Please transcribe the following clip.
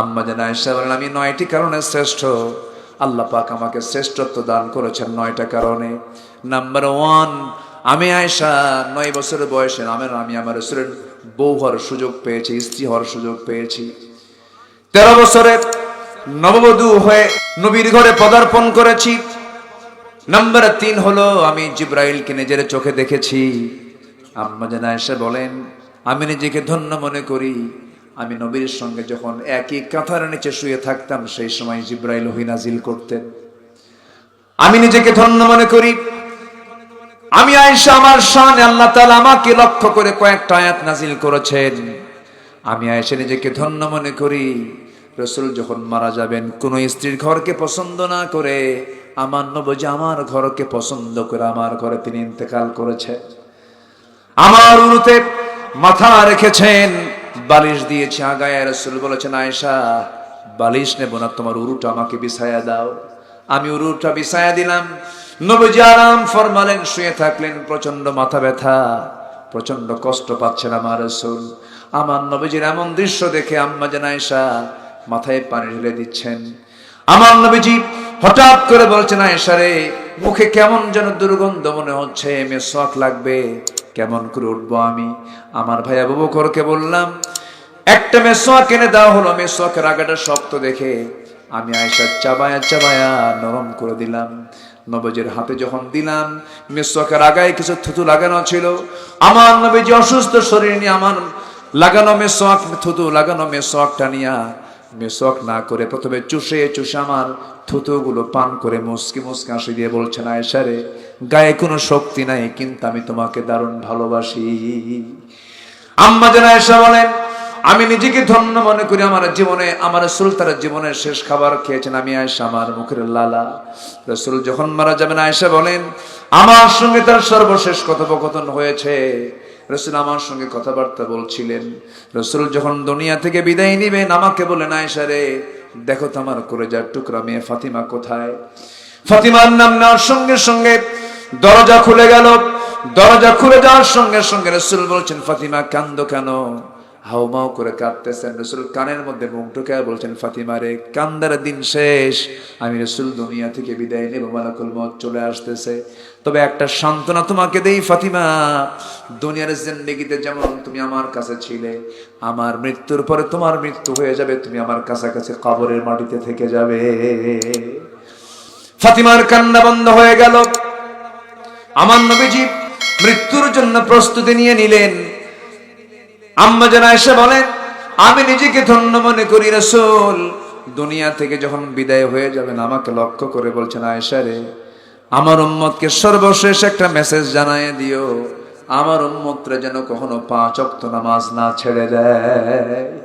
আম্মা যেন আয়সা বলেন, আমি নয়টি কারণে শ্রেষ্ঠ। আল্লাহ পাক আমাকে শ্রেষ্ঠত্ব দান করেছেন নয়টা কারণে। নাম্বার ওয়ান আমি আয়সা নয় বছরের বয়সে আমার আমি আমার রসুলের বউ হওয়ার সুযোগ পেয়েছি, স্ত্রী হওয়ার সুযোগ পেয়েছি। তেরো বছরে নববধূ হয়ে নবীর ঘরে পদার্পণ করেছি। নাম্বার তিন হলো, আমি জিব্রাইলকে নিজের চোখে দেখেছি। আম্মা যেন এসে বলেন, আমি নিজেকে ধন্য মনে করি। আমি নবীর সঙ্গে যখন একই কাঁথার নিচে শুয়ে থাকতাম, সেই সময় জিব্রাইল নাজিল করতেন। আমি নিজেকে ধন্য মনে করি। আমি আয়েশা, আমার শান, আল্লাহ তাআলা আমাকে লক্ষ্য করে কয়েকটা আয়াত নাজিল করেছেন। আমি আয়েশা নিজেকে ধন্য মনে করি। রসুল যখন মারা যাবেন, কোন স্ত্রীর ঘরকে পছন্দ না করে, আমার নবজি আমার ঘরকে পছন্দ করে আমার ঘরে তিনি ইন্তেকাল করেছেন। আমার উরুতে মাথা রেখেছেন। বালিশ দিয়েছি আগায় রসুল বলেছেন, আয়েশা, বালিশ নেব না, তোমার উরুটা আমাকে বিছায়া দাও। আমি উরুটা বিছায়া দিলাম। নবজি আরাম ফরমালেন, শুয়ে থাকলেন প্রচণ্ড মাথা ব্যথা প্রচণ্ড কষ্ট পাচ্ছেন আমার রসুল। আমার নবীজির এমন দৃশ্য দেখে আম্মা যেন আয়েশা মাথায় পানি ঢেলে দিচ্ছেন। আমার নবীজি হঠাৎ করে বলছেন, আয়েশা রে মুখে কেমন যেন দুর্গন্ধ মনে হচ্ছে মেসওয়াক লাগবে, কেমন করে উঠবো আমি? আমার ভাই আবু বকরকে বললাম, একটা মেসোয়াক এনে দেওয়া হলো। মেসোয়াকের আগাটা শক্ত দেখে আমি আয়সা চাবায়া চাবায়া নরম করে দিলাম। নবজের হাতে যখন দিলাম, মেসোয়াকের আগায় কিছু থুতু লাগানো ছিল। আমার নবীজি অসুস্থ শরীর নিয়ে আমার লাগানো মেসোয়াক, থুতু লাগানো মেসোয়াকটা নিয়া মেসোয়াক না করে প্রথমে চুষে চুষে আমার থুতুগুলো পান করে মুসকি মুসকি হাসি দিয়ে বলছেন, আয়েশা রে, গায়ে কোনো শক্তি নাই, কিন্তু আমি তোমাকে দারুণ ভালোবাসি। আম্মা যেন আয়েশা বলেন, আমি নিজেকে ধন্য মনে করি, আমার জীবনে, আমার রসুল তার জীবনের শেষ খাবার খেয়েছেন আমি আয়েশা, আমার মুখের লালা। রসুল যখন মারা যাবেন, আয়েশা বলেন, আমার সঙ্গে তার সর্বশেষ কথোপকথন হয়েছে। রসুল আমার সঙ্গে কথাবার্তা বলছিলেন। রসুল যখন দুনিয়া থেকে বিদায় নিবেন আমাকে বলে নাই সারে দেখো তোমার করে যার টুকরা মেয়ে ফাতিমা কোথায়? ফাতিমার নাম নেওয়ার সঙ্গে সঙ্গে দরজা খুলে গেল। দরজা খুলে যাওয়ার সঙ্গে সঙ্গে রসুল বলছেন, ফাতিমা, কান্দ কেন? হাউমাউ করে কাঁদতেছেন। রসুল কানের মধ্যে মুখ ঢুকে বলছেন, ফাতিমা রে, কান্দার দিন শেষ। আমি রসুল দুনিয়া থেকে বিদায় নেব, মালাকুল মত চলে আসতেছে। তবে একটা সান্ত্বনা তোমাকে দেই, ফাতিমা। দুনিয়ার জিন্দেগিতে যেমন তুমি আমার কাছে ছিলে, আমার মৃত্যুর পরে তোমার মৃত্যু হয়ে যাবে, তুমি আমার কাছাকাছি কবরের মাটিতে থেকে যাবে। ফাতিমার কান্না বন্ধ হয়ে গেল। আমার নবীজি মৃত্যুর জন্য প্রস্তুতি নিয়ে নিলেন। আম্মা যেন এসে বলেন আমি নিজেকে ধন্য মনে করি রসুল। দুনিয়া থেকে যখন বিদায় হয়ে যাবেন, আমাকে লক্ষ্য করে বলছেন, আয়েশা রে, আমার উম্মতকে সর্বশেষ একটা মেসেজ জানায় দিও। আমার উম্মতরা যেন কখনো পাঁচ অক্ত নামাজ না ছেড়ে দেয়।